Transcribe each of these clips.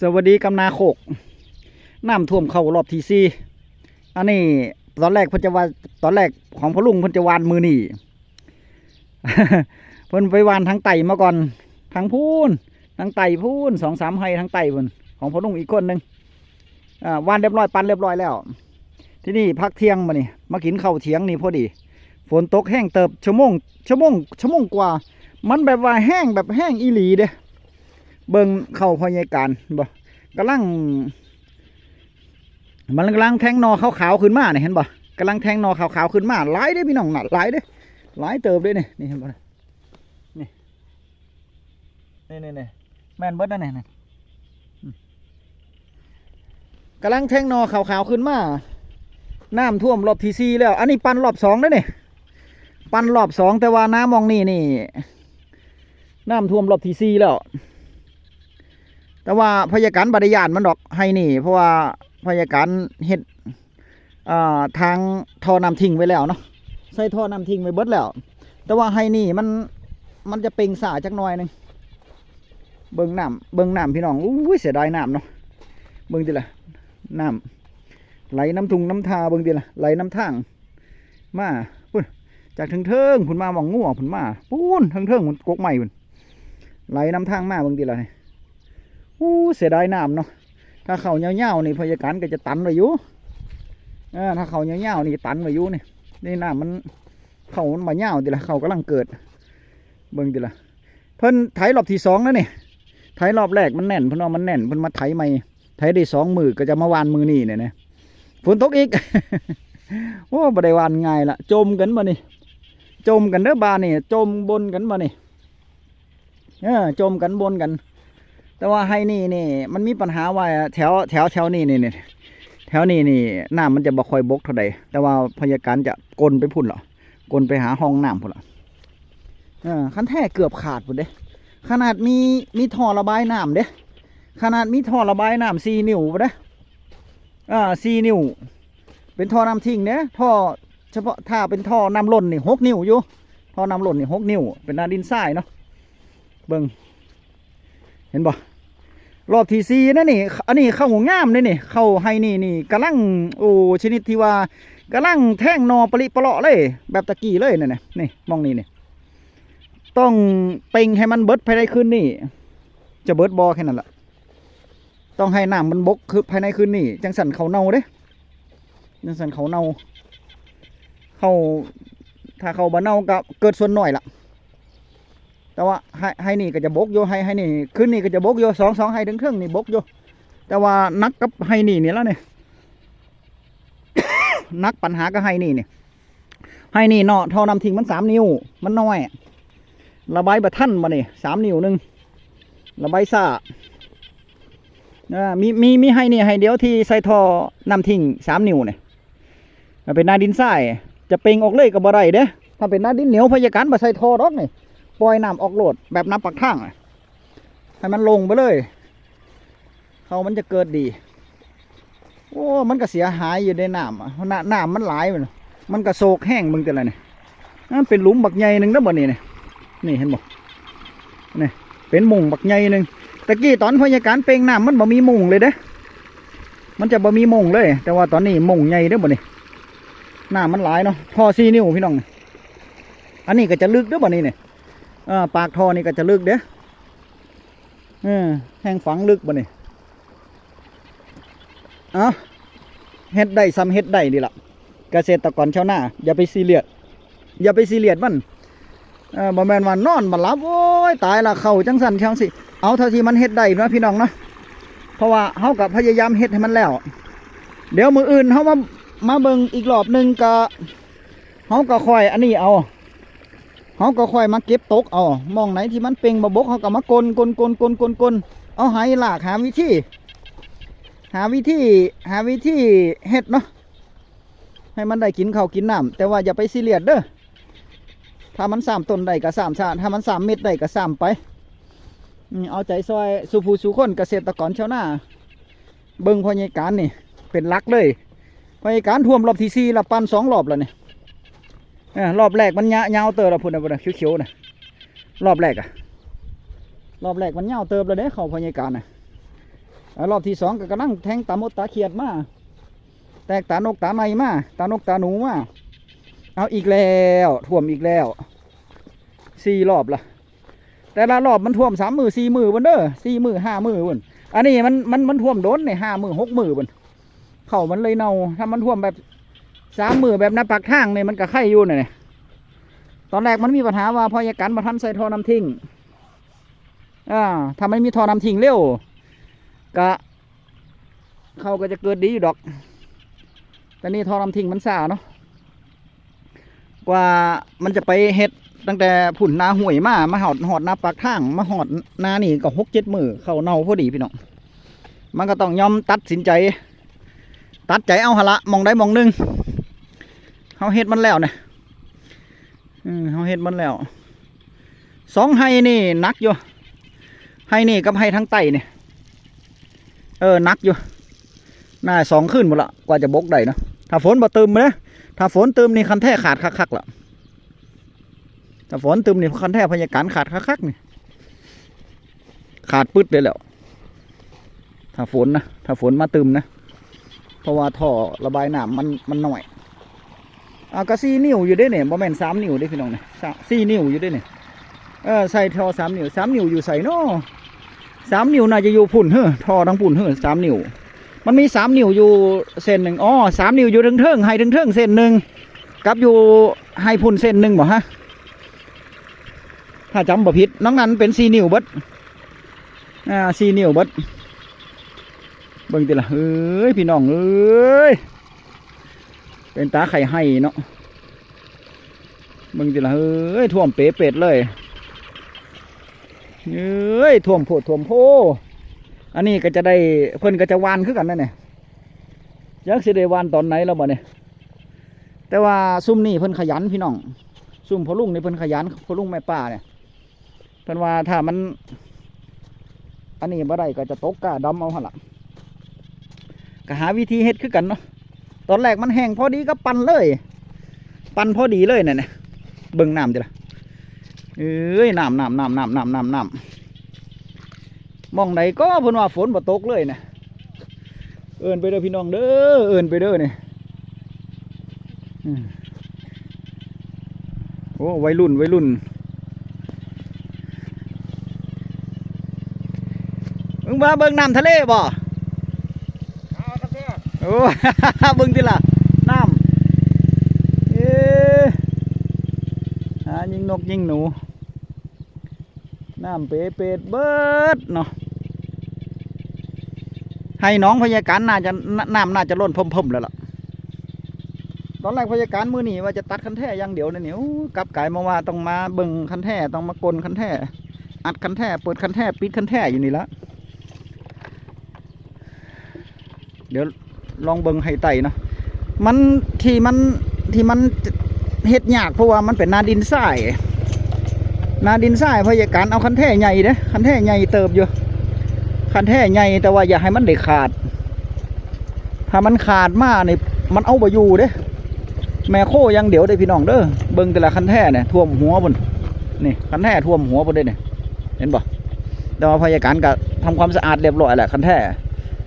สวัสดีกำนาโคกน้ำท่วมเข้ารอบที่สี่อันนี้ตอนแรกเพิ่นจะว่าตอนแรกของพ่อลุงเพิ่นจะวานมือนี่เพิ่นไปวานทางไต่มาก่อนทางพูนทางไต่พูนสองสามไฮทางไต่เพิ่นของพ่อลุงอีกคนหนึ่งวานเรียบร้อยปันเรียบร้อยแล้ว ที่นี่พักเที่ยงมานี่มากินข้าวเที่ยงนี่พอดี ฝนตกแห้งเติบชั่วโมงชั่วโมงชั่วโมงกว่า มันแบบว่าแห้งแบบแห้งอีหลีเด้ เบิ่งเข้าพอยายการบ่กำลัง มันกำลังแทงนอขาวๆขึ้นมาเนี่ยเห็นบ่กำลังแทงนอขาวๆขึ้นมาหลายเด้พี่น้องน่ะหลายเด้หลายเติบเด้นี่นี่เห็นบ่นี่นี่นี่นี่แม่นเบิดนั่นนี่นี่อืมกำลังแทงนอขาวๆขึ้นมาน้ำท่วมรอบที่สี่แล้ว อันนี้ปันรอบสองแล้วนี่ปันรอบสองแต่ว่าน้ำมองนี่นี่ น้ำท่วมรอบที่สี่แล้ว แต่ว่าพยาการบริยานมันดอกให้นี่ เพราะว่าพยาการเฮ็ดทางท่อน้ำทิ้งไว้แล้วเนาะใส่ท่อน้ำทิ้งไว้เบิดแล้ว แต่ว่าให้นี่มันมันจะเป่งสาจักหน่อยหนึงเบิ่งน้ำเบิ่งน้ำพี่น้องอุ้ยเสียดายน้ำเนาะเบิ่งดิล่ะน้ำไหลน้ำทุงน้ำทาเบิ่งดิล่ะไหลน้ำทางมาพุ่นจากถึงเทิงๆพุ่นมาหมองงัวพุ่นมาปูนเทิงเทิงๆพุ่นกกใหม่พุ่นไหลน้ำทางมาเบิ่งดิล่ะนี่ อู้เสียดายน้ำเนาะถ้าเขาเงี้ยวๆนี่พยาการก็จะตันไว้อยู่เออถ้าเขาเงี้ยวๆนี่ตันไว้อยู่นี่นี่น้ำมันเขามันมาเงี้ยวดิละเขากำลังเกิด เบิ่งดิละเพิ่นไถรอบที่สองแล้วนี่ไถรอบแรกมันแน่นเพิ่นว่ามันแน่นเพิ่นมาไถใหม่ไถได้สองมือก็จะมาวานมือนี่เนี่ยนะฝนตกอีกโอ้บ่ไดวานง่ายละจมกันมานี่จมกันเด้อบานี่จมบนกันมานี่เออจมกันบนกัน แต่ว่าให้นี่นี่ มันมีปัญหาว่าแถวแถวแถวนี้นี่นี่แถวนี้นี่น้ำมันจะบ่ค่อยบกเท่าใดแต่ว่าพยาการจะกลนไปพุ่นเหรอกลนไปหาห้องน้ำพุ่นเหรอเออคันแท้เกือบขาดพุ่นเด้ขนาดมีมีท่อระบายน้ำเด้ขนาดมีท่อระบายน้ำสี่นิ้วพุ่นเด้อ่าสี่นิ้วเป็นท่อน้ำทิ้งเด้ท่อเฉพาะถ้าเป็นท่อน้ำล้นนี่หกนิ้วอยู่ท่อน้ำล้นนี่หกนิ้วเป็นนาดินทรายเนาะเบิ่ง ห็นบ่รอบที่สี่นั่นนี่ อันนี้เข้าหัวงามเลยนี่เข้าให้นี่นี่กำลังโอ้ชนิดที่ว่ากำลังแท่งนอปริปะเลาะเลย แบบตะกี้เลยนี่นน่ะนี่มองนี่นี่ต้องเป่งให้มันเบิดภายในคืนนี่จะเบิดบอแค่นั้นละต้องให้น้ำมันบกคือภายในคืนนี่จังสันเขาเน่าเด้จังสันเขาเน่าเขาถ้าเขาบ่เน่าก็เกิดส่วนหน่อยละ แต่ว่าให้ให้นี่ก็จะบกโยให้ให้นี่ขึ้นนี่ก็จะบกโยสองสองให้ถึงเครื่องนี่บกโยแต่ว่านักกับให้นี่นี่แล้วเนี่ยนักปัญหาก็ให้นี่เนี่ยให้นี่เนาะท่อนำทิ้งมันสามนิ้ว มันน้อย ระบายบะท่านมาเนี่ยสามนิ้วหนึ่งระบายซ่ามีมีมีให้นี่ให้เดียวที่ใส่ท่อนำทิ้งสามนิ้วเนี่ยมันเป็นนาดินทรายจะเป่งออกเลยกับบ่ไรเด้ถ้าเป็นนาดินเหนียวพยาการบ่ใส่ท่อรอกนี่ ปล่อยน้ำออกโหลดแบบน้ำปักทางให้มันลงไปเลย เขามันจะเกิดดี โอ้ มันก็เสียหายอยู่ในน้ำอะน้ำน้ำมันหลายมันมันก็โศกแห้งมึงแต่ละเนี่ยนั่นเป็นหลุมบักใหญ่หนึ่งนะบ่นี่เนี่ยนี่เห็นบ่นี่เป็นมุงบักใหญ่หนึ่งตะกี้ตอนพยาการเปลงน้ำมันบ่มีมุงเลยเด้มันจะบ่มีมุงเลย แต่ว่าตอนนี้มุงใหญ่เด้อบ่นี่น้ำมันหลายเนาะพอซีนิ้วพี่น้อง อันนี้ก็จะลึกเด้อบ่นี่เนี่ย ออปากท่อนี่ก็จะลึกเด้อแห้งฝังลึกบ่นี่เอาเฮ็ดได้ซ้ำเฮ็ดได้ดีละเกษตรกรชาวนาอย่าไปซีเรียสอย่าไปซีเรียสมันเออบ่แม่นว่านอนบ่หลับโอ้ยตายละเข้าจังสั่นจังสิเอาเท่าที่มันเฮ็ดได้นะพี่น้องเนาะเพราะว่าเฮากับพยายามเฮ็ดให้มันแล้ว เดี๋ยวมืออื่นเฮามามาเบิ่งอีกรอบหนึงก็เฮาก็ค่อยอันนี้เอา เขาก็ค่อยมาเก็บตกเอามองไหนที่มันเป่งบะบกเขาก็มากลกลกลกลกลกลเอาไหลากหาวิธี หาวิธีหาวิธีเฮ็ดเนาะให้มันได้กินข้าวกินน้ำแต่ว่าอย่าไปซีเรียสเด้อถ้ามันสามต้นได้ก็สามชาถ้ามันสามเม็ดได้ก็สามไปเอาใจซอยสุภูสุคนเกษตรกรชาวนาเบิ่งพยายการนี่ เป็นลักเลยพยายการท่วมรอบที่สี่ละปันสองรอบแล้วนี่เออ รอบแรกมันยะยาวเติบแล้วพุ่นนะพุ่นนะเขียวๆนะรอบแรกอะรอบแรกมันยาวเติบแล้วเด้เขาพยาการนะรอบที่สองก็กำลังแทงตามดตาเขียดมาแตกตานกตาในมาตานกตาหนูมาเอาอีกแล้วท่วมอีกแล้วสี่รอบละแต่ละรอบมันท่วมสามมือสี่มือบนเด้อสี่มือห้ามือบนอันนี้มันมันมันท่วมโดนในห้ามือหกมือบนเข่ามันเลยเน่าถ้ามันท่วมแบบ สามมือแบบน้าปากทางเนี่ยมันก็ไข่อยู่เนี่ยตอนแรกมันมีปัญหาว่าพอยากันมาทันใส่ท่อน้ำทิ้งอ่าถ้าไม่มีท่อน้ำทิ้งเร็วก็เขาก็จะเกิดดีอยู่ดอก แต่นี่ทอน้ำทิ้งมันสาเนาะกว่ามันจะไปเฮ็ดตั้งแต่ผุ่นนาห่วยมา มาหอดหอดนาปากทาง มาหอดนานี่ก็หกเจ็ดมือเข้าเน่าพอดีพี่น้อง มันก็ต้องยอมตัดสินใจ ตัดใจเอาหละมองได้มองหนึง เขาเฮ็ดมันแล้วเนี่ยเขาเฮ็ดมันแล้วสองไฮนี่นักอยู่ไฮนี่กับไฮทั้งไตเนี่ยเออนักอยู่น่าสองขึ้นหมดละกว่าจะบกได้นะถ้าฝนบ่เติมนะถ้าฝนเติมนี่คันแท้ขาดคักๆละถ้าฝนเติมนี่คันแท้พยาการขาดคักๆนี่ขาดปึ๊ดเลยแล้ว ถ้าฝนนะถ้าฝนมาเติมนะเพราะว่าท่อระบายน้ำมันมันหน้อย อะก็สี่นิ้วอยู่เด้เนี่ยบ่แม่นสามนิ้วเด้พี่น้องเนี่ยสี่นิ้วอยู่เด้เนี่ยเออใส่ทอสามนิ้วสามนิ้วอยู่ใส่เนาะสามนิ้วน่าจะอยู่พุ่นเฮ้อทอทั้งพุ่นเฮ้อสามนิ้วมันมีสามนิ้วอยู่เส้นหนึ่งอ๋อสามนิ้วอยู่ถึงเทิงให้ถึงเทิงเส้นหนึ่งกับอยู่ให้พุ่นเส้นหนึ่งบ่ฮะถ้าจำบ่ผิดน้องนั้นเป็นสี่นิ้วเบิดอ่าสี่นิ้วเบิดเบิ่งติละเอ้ยพี่น้องเอ้ย เป็นตาไข่ให้เนาะเบิ่งติละเอ้ยท่วมเป๊ะเป็ดเลยเอ้ยท่วมโพดท่วมโพอันนี้ก็จะได้เพิ่นก็จะวานคือกันนั่นเนี่ยยักสิได้วานตอนไหนแล้วบ่เนี่ยแต่ว่าซุ่มนี่เพิ่นขยันพี่น้องซุ่มพอลุงนี่เพิ่นขยันพอลุงแม่ป้าเนี่ยเพิ่นว่าถ้ามัน อันนี้บ่ได้ก็จะตกกาดำเอาหั่นล่ะก็หาวิธีเฮ็ดคือกันเนาะ ตอนแรกมันแห้งพอดีก็ปั่นเลย ปั่นพอดีเลยเนี่ยเบิ่งน้ำจ้ะล่ะเอ้ยน้ำน้ำน้ำน้ำน้ำน้ำน้ำมองไหนก็เพิ่นว่าฝนบ่ตกเลยเนี่ยเอินไปเด้อพี่น้องเด้อเอินไปเด้อเนี่ยโอ้วัยรุ่นวัยรุ่นมึงมาเบิ่งน้ำทะเลบ่ เอาครับเพื่อน โอ้บิ่งติล่ะน้ำเอหายิงนกยิงหนู น้ำเปเปดเบิดเนาะ ให้น้องพยาการน่าจะน้ำน่าจะล้นพ่มๆแล้วล่ะ ตอนแรกพยาการมือหนีว่าจะตัดคันแท่อย่างเดียวนะเนี่ยกลับกลายมาว่าต้องมาบิ่งคันแท่ต้องมากลคันแท่อัดคันแท่เปิดคันแท่ปิดคันแท่อยู่นี่ละเดี๋ยว ลองเบิ่งให้ไต่เนาะมันที่มันที่มันเฮ็ดยากเพราะว่ามันเป็นนาดินทรายนาดินทรายพยาการเอาคันแท่ใหญ่เด้คันแท่ใหญ่เติบอยู่คันแท่ใหญ่แต่ว่าอย่าให้มันได้ขาด ถ้ามันขาดมากเนี่ยมันเอาไปอยู่เด้แม่โคยังเดี๋ยวได้พี่น้องเด้อเบิ่งแต่ละคันแท่เนี่ยท่วมหัวบนนี่คันแท่ท่วมหัวบนเด้เนี่ยเห็นบ่แต่ว่าพยาการก็ทำความสะอาดเรียบร้อยแหละคันแท่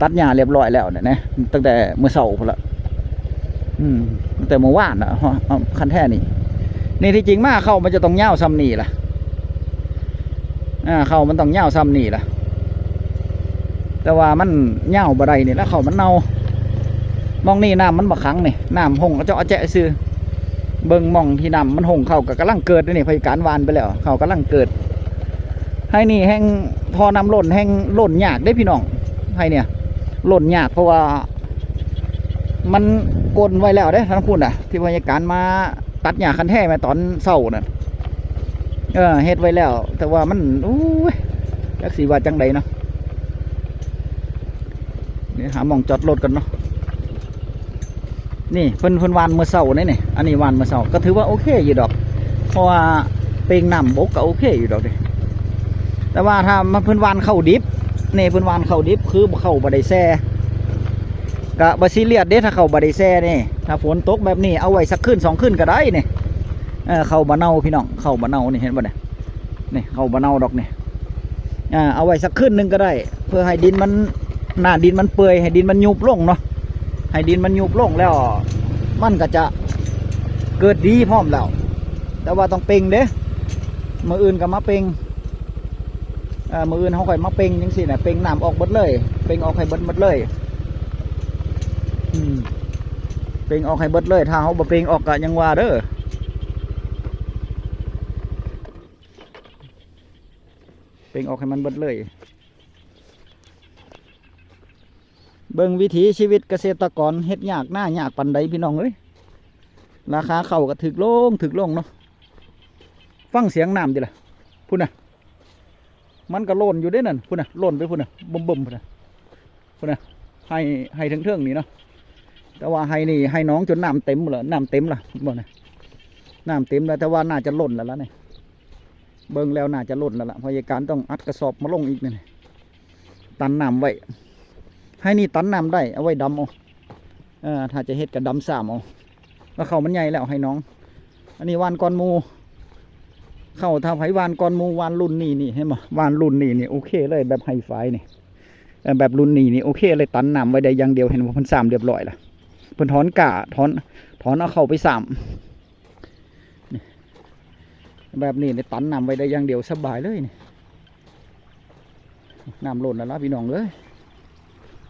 ตัดหญ้าเรียบร้อยแล้วเนี่ยนะตั้งแต่เมื่อเช้าพุ่นละอืมตั้งแต่เมื่อวานอะเอาคันแท่นี่นี่ที่จริงมาเข้ามันจะต้องเง่าซ้ำนี่ล่ะอ่าเขามันต้องเหย้าซ้ำนี่ล่ะ แต่ว่ามันเหย้าบ่ได้นี่แล้วเขามันเน่ามองนี่น้ำมันบักขังนี่น้ำหงก็จะเอาแจะซื้อเบิ่งมองที่น้ำมันหงเขาก็กำลังเกิดด้วยนี่พยการวานไปแล้ว เขากำลังเกิด ให้นี่แห้งพอน้ำหล่นแห้งหล่นยากได้พี่น้องให้เนี่ย หล่นยากเพราะว่า มันกลนไว้แล้วเด้ทั้งคุณอะ ที่พยการมาตัดหญ้าคันแท้มาตอนเศร้าน่ะเออเฮ็ดไว้แล้ว แต่ว่ามันอู้ยจักสีว่าจังใดเนาะนี่หาหมองจอดรถกันเนาะนี่เพิ่นเพิ่นวานเมื่อเช้านี่นี่อันนี้วานเมื่อเช้าก็ถือว่าโอเคอยู่ดอก เพราะว่าเปลงน้ำบกก็โอเคอยู่ดอกเดิแต่ว่าถ้ามาเพิ่นวานเข้าดิบ เนี่เพิ่นวานเขาดิบคือเข้าบ่ได้แซ่ก็บ่ซีเรียสเด้ถ้าเข้าบ่ได้แซ่นี่ถ้าฝนตกแบบนี้เอาไว้สักคืนสองคืนก็ได้นี่เออเข้าบะเนาพี่น้องเข้าบะเนานี่เห็นป่เนี่ยนี่เขาบะเนาดอกนี่อ่าเอาไว้สักขึ้นหนึ่งก็ได้ เพื่อให้ดินมันหน้าดินมันเปื่อยให้ดินมันยุบลงเนาะให้ดินมันยุบลงแล้ว มันก็จะเกิดดีพร้อมแล้ว แต่ว่าต้องเป่งเด้มืออื่นก็มาเป่ง มืออื่นเขาค่อยมาเป่งยังสินะเป่งน้ำออกบดเลย เป่งออกให้เบิดหมดเลยอืมเป่งออกให้เบิดเลย ถ้าเขาบ่เป่งออกก็ยังว่าเด้อเป่งออกให้มันเบิดเลย เบิ่งวิถีชีวิตเกษตรกรเฮ็ดยากหน้ายากปันใดพี่น้องเอ้ยราคาเข้าก็ถึกลงถึกลงเนาะฟังเสียงน้ำดิล่ะพุ่นน่ะ มันก็โล่นอยู่เด้นั่นพุ่นน่ะโล่นไปพุ่นน่ะบ่มบ่มพุ่นน่ะพุ่นน่ะให้ให้ถึงเทิงนี่เนาะแต่ว่าให้นี่ให้น้องจนน้ำเต็มหมดแล้วน้ำเต็มละบ่นะน้ำเต็มแล้วแต่ว่าน่าจะล่นแล้วล่ะเนี่ยเบิ่งแล้วน่าจะล่นแล้วล่ะเพราะยาการต้องอัดกระสอบมาลงอีกนี่ตันน้ำไว้ให้นี่ตันน้ำได้เอาไว้ดำเอาเออถ้าจะเฮ็ดกับดำสามเอาแล้วเขามันใหญ่แล้วให้น้อง อันนี้วานก้อนมู เข้าถ้าไผวานก้อนมูวานรุ่นนี้นี่เห็นบ่วานรุ่นนี้นี่โอเคเลยแบบไฮไฟนี่แบบรุ่นนี้นี่โอเคเลยตันน้ำไว้ได้อย่างเดียวเห็นว่าเพิ่นสามเรียบร้อยละเพิ่นถอนกะถอนถอนเอาเข้าไปสามแบบนี้นี่ตันน้ำไว้ได้อย่างเดียวสบายเลยนี่น้ำล้นแล้วพี่น้องเอ้ย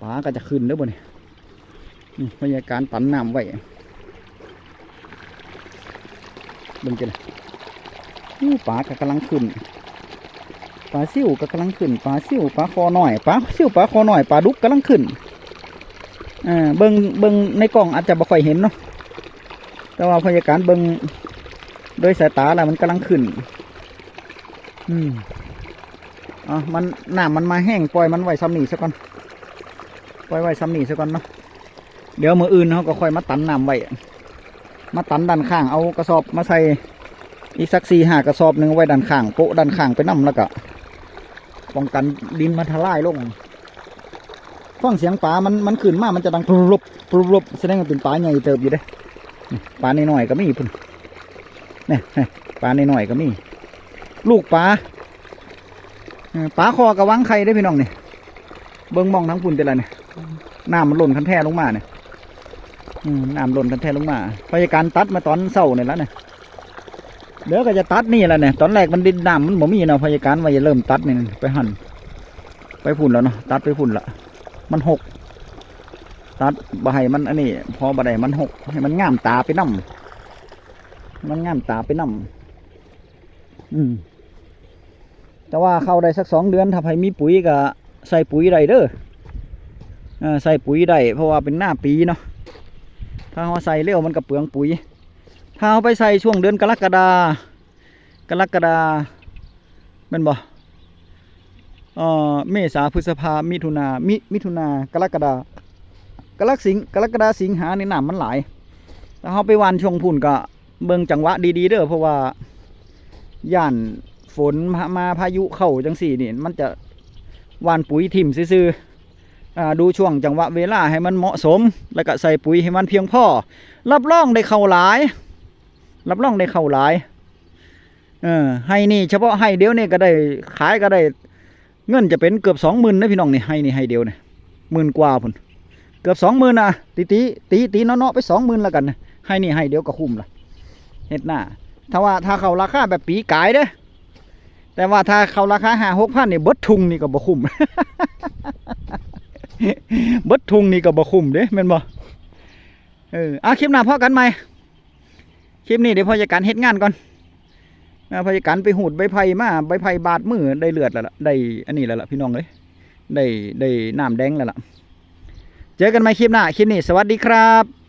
ปลาก็จะขึ้นเด้อบ่เนี่ยนี่บรรยากาศตันน้ำไว้เบิ่งกัน เลยอู้ปลาก็กำลังขึ้นปลาซิ่วก็กำลังขึ้นปลาซิ่วปลาคอหน่อยปลาซิ่วปลาคอหน่อยปลาดุกกำลังขึ้นอ่าเบิงเบิงในกล่องอาจจะบ่ค่อยเห็นเนาะแต่ว่าบรรยากาศเบิงโดยสายตาแล้วมันกำลังขึ้น อืมอะมันน้ำมันมาแห้งปล่อยมันไว้ซ้ำนี่ซะก่อนปล่อยไว้ซ้ำนี่ซะก่อนเนาะเดี๋ยวมืออื่นเขาก็ค่อยมาตันน้ำไว้มาตันด้านข้างเอากระสอบมาใส่ อีกสักสี่ห้ากระสอบหนึ่งไว้ด้านข้างโปะด้านข้างไปน้ำแล้วก็ป้องกันดินมันทลายลงฟังเสียงปลามันมันขึ้นมามันจะดังปลุบปลุบปลุบแสดงว่าเป็นปลาใหญ่เติบอยู่เด้นี่ปลาในหน่อยๆก็มีพุ่นเนี่ยเนี่ยปลาในหน่อยๆก็มี ลูกปลาปลาคอกระวังไข่ได้พี่น้องเนี่ยเบิ้งมองทั้งพุ่นเป็นไรเนี่ยน้ำมันหล่นคันแท่ลงมาเนี่ยน้ำหล่นคันแท่ลงมาพยาการตัดมาตอนเศร้าเนี่ยแล้วเนี่ย เดี๋ยวก็จะตัดนี่แหละเนี่ยตอนแรกมันดินน้ำมันบ่มีเนาะพยาการว่าจะเริ่มตัดนี่ไปหั่นไปพุ่นแล้วเนาะตัดไปพุ่นละมันหกตัดบ่ให้มันอันนี้ พอบ่ได้มันหกให้มันงามตาไปนํมันงามตาไปนํอืมแต่ว่าเข้าได้สักสองเดือนถ้าใครมีปุ๋ยก็ใส่ปุ๋ยได้เด้อเออใส่ปุ๋ยได้เพราะว่าเป็นหน้าปีเนาะถ้าเราใส่เร็วมันก็เปลืองปุ๋ย ถ้าเอาไปใส่ช่วงเดือนกรกฎากรกฎาแมันบ่เอ่อเมษาพฤษภามิถุนามิมิถุนากรกฎากรกสิงกรกฎาสิงหาในหน้ำมันหลายถ้าเราไปวานช่วงพุ่นก็เบิ่งจังหวะดีๆเด้อเพราะว่าย่านฝนมามาพายุเข้าจังสี่นี่มันจะวานปุ๋ยถิ่มซื่อๆอ่าดูช่วงจังหวะเวลาให้มันเหมาะสม แล้วก็ใส่ปุ๋ยให้มันเพียงพอ รับรองได้เข้าหลาย รับรองได้เข้าหลาย เออให้นี่ เฉพาะให้เดียวนี่ก็ได้ขายก็ได้ เงินจะเป็นเกือบสองหมื่นนะพี่น้องนี่ให้นี่ให้เดียวเนี่ยหมื่นกว่าพุ่นเกือบสองหมื่นนะตีตีตีตีเนาะๆไปสองหมื่นแล้วกันนะให้นี่ให้เดียวก็คุ้มละเฮ็ดหน้าถ้าว่าถ้าเขาราคาแบบปีกายเด้อแต่ว่าถ้าเขาราคาห้าหกพันนี่เบิดทุงนี่ก็บ่คุ้มเบิดทุงนี่ก็บ่คุ้มเด้แม่นบ่เอออะคลิปหน้าพอกันไหม คลิปนี้เดี๋ยวพอจะการเฮ็ดงานก่อนนะพอจะการไปหูดใบไผ่มาใบไผ่บาดมือได้เลือดแล้วล่ะได้อันนี้แล้วล่ะพี่น้องเลยได้ได้น้ำแดงแล้วล่ะ เจอกันใหม่คลิปหน้าคลิปนี้สวัสดีครับ